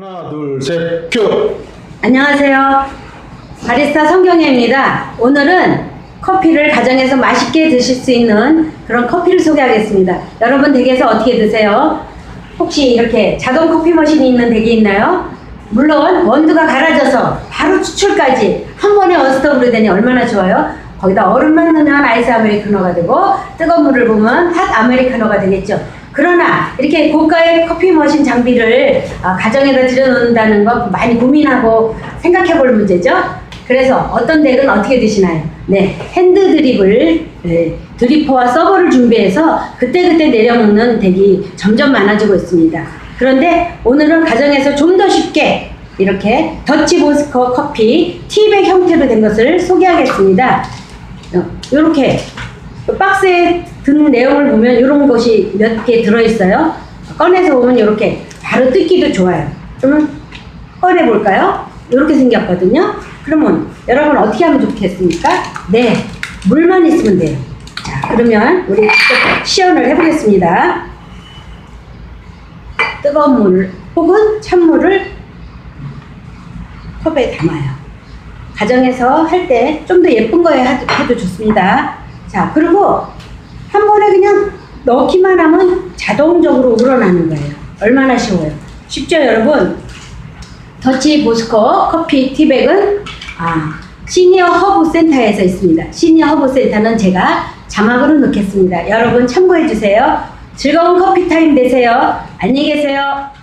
하나, 둘, 셋, 큐! 안녕하세요. 바리스타 성경혜입니다. 오늘은 커피를 가정에서 맛있게 드실 수 있는 그런 커피를 소개하겠습니다. 여러분 댁에서 어떻게 드세요? 혹시 이렇게 자동 커피 머신이 있는 댁이 있나요? 물론 원두가 갈아져서 바로 추출까지 한 번에 어스톱으로 되니 얼마나 좋아요? 거기다 얼음만 넣으면 아이스 아메리카노가 되고 뜨거운 물을 부으면 핫 아메리카노가 되겠죠. 그러나 이렇게 고가의 커피 머신 장비를 아, 가정에다 들여놓는다는 거 많이 고민하고 생각해 볼 문제죠. 그래서 어떤 덱은 어떻게 드시나요? 네, 핸드 드립을 네, 드리퍼와 서버를 준비해서 그때그때 내려놓는 덱이 점점 많아지고 있습니다. 그런데 오늘은 가정에서 좀 더 쉽게 이렇게 더치 보스커 커피 티백 형태로 된 것을 소개하겠습니다. 이렇게 박스에 든 내용을 보면 이런 것이 몇 개 들어있어요. 꺼내서 보면 이렇게 바로 뜯기도 좋아요. 그러면 꺼내 볼까요? 이렇게 생겼거든요. 그러면 여러분 어떻게 하면 좋겠습니까? 네, 물만 있으면 돼요. 자, 그러면 우리 시연을 해보겠습니다. 뜨거운 물 혹은 찬물을 컵에 담아요. 가정에서 할 때 좀 더 예쁜 거에 하- 해도 좋습니다. 자, 그리고 한 번에 그냥 넣기만 하면 자동적으로 우러나는 거예요. 얼마나 쉬워요. 쉽죠, 여러분? 더치 보스커 커피 티백은 아, 시니어 허브 센터에서 있습니다. 시니어 허브 센터는 제가 자막으로 넣겠습니다. 여러분 참고해 주세요. 즐거운 커피 타임 되세요. 안녕히 계세요.